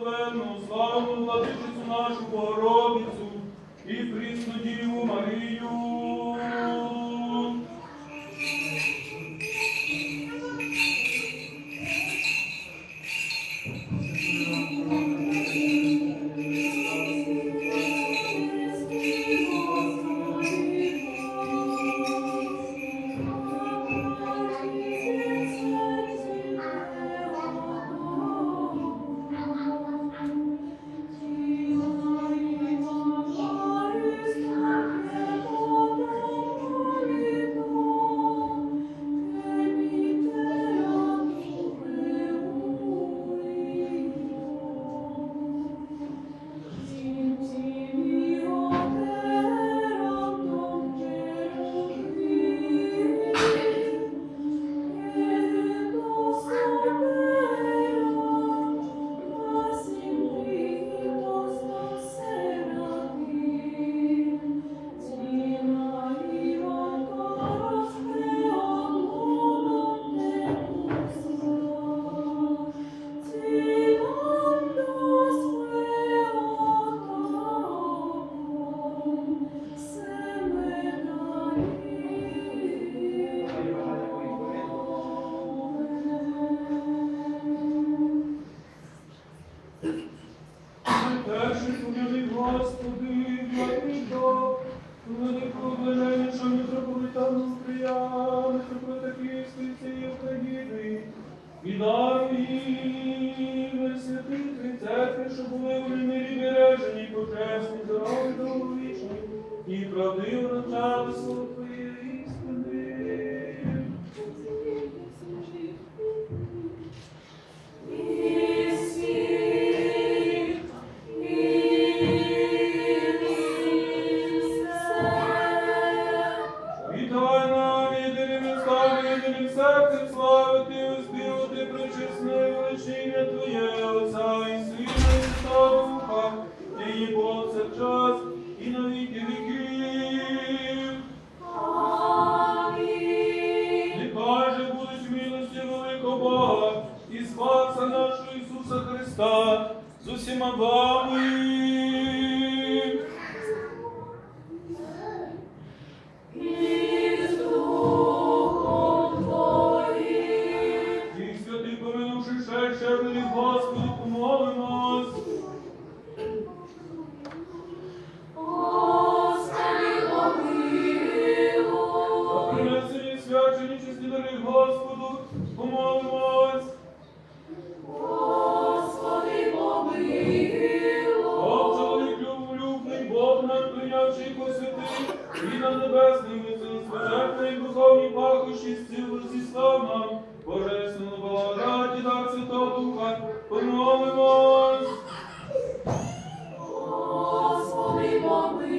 Славну, владичицю нашу Богородицю і прісну Діву Марію. Господи, до великого блаженнішого митрополитану Стрия, митрополита Київської цієї України, і дай їм святих церкви, що були у мирі бережені, почесні, чесні дари Господу, помолимось. Бог чоловік любний, Бог наш прийнявший посвятий, і на небесний висоні священної духовні пахощі зцілу зі славам, Божественну благодаті дар Святого Духа, помолимось. Щоб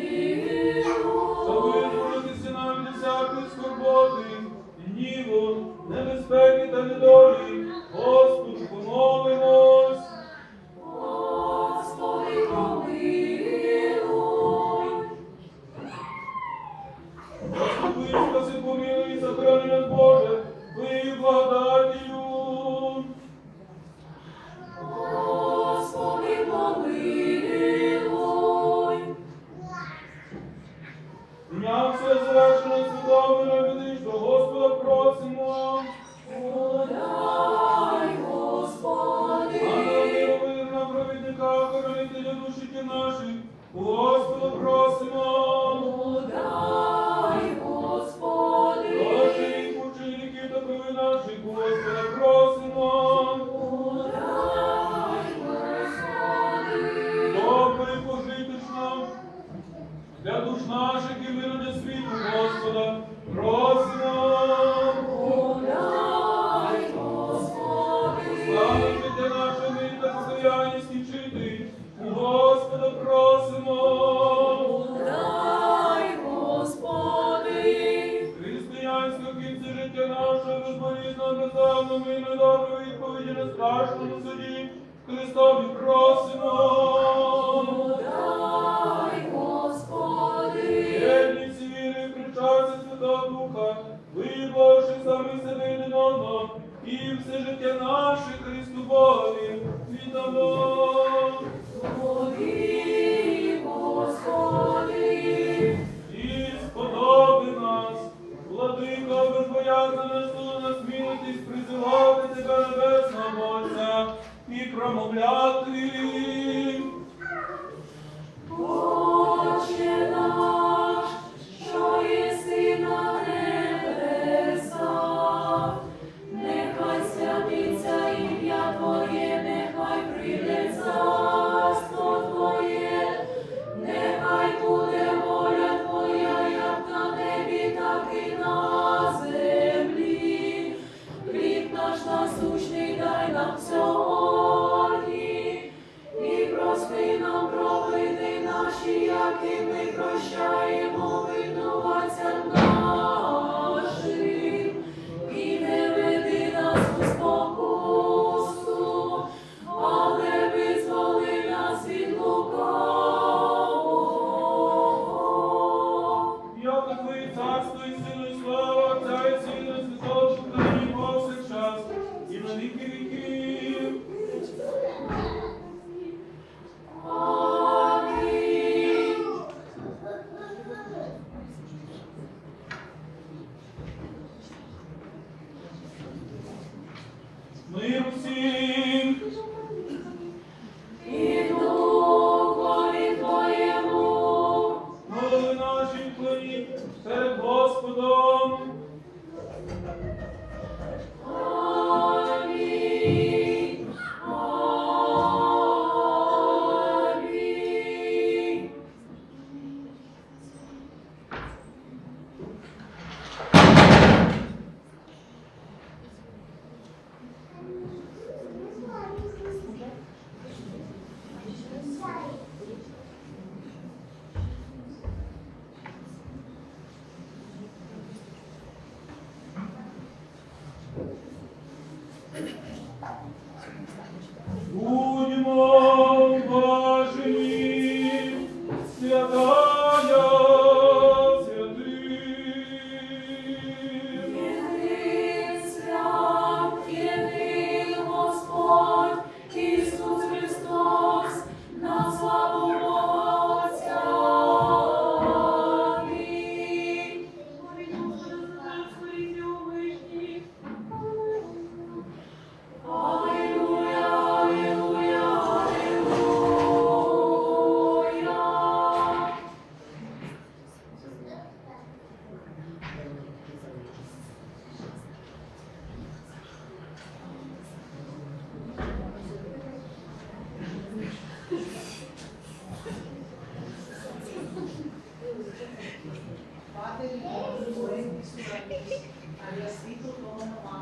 нашого, безболізного, бездавно, мирно, доброї відповіді на страшному суді, Христові просимо. Єдність віри, причастя Святого Духа, вибавши самі себе один одного, і все життя наше Христу Богові віддамо. дякую, що насмілитись призивати тебе, небесного Отця, і промовляти. сьогодні і прости нам провини наші, як і ми прощаємо.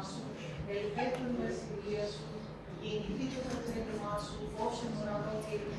maço, ele veio para o meu serviço e ele pediu para eu treinar o maço, o poste moral dele,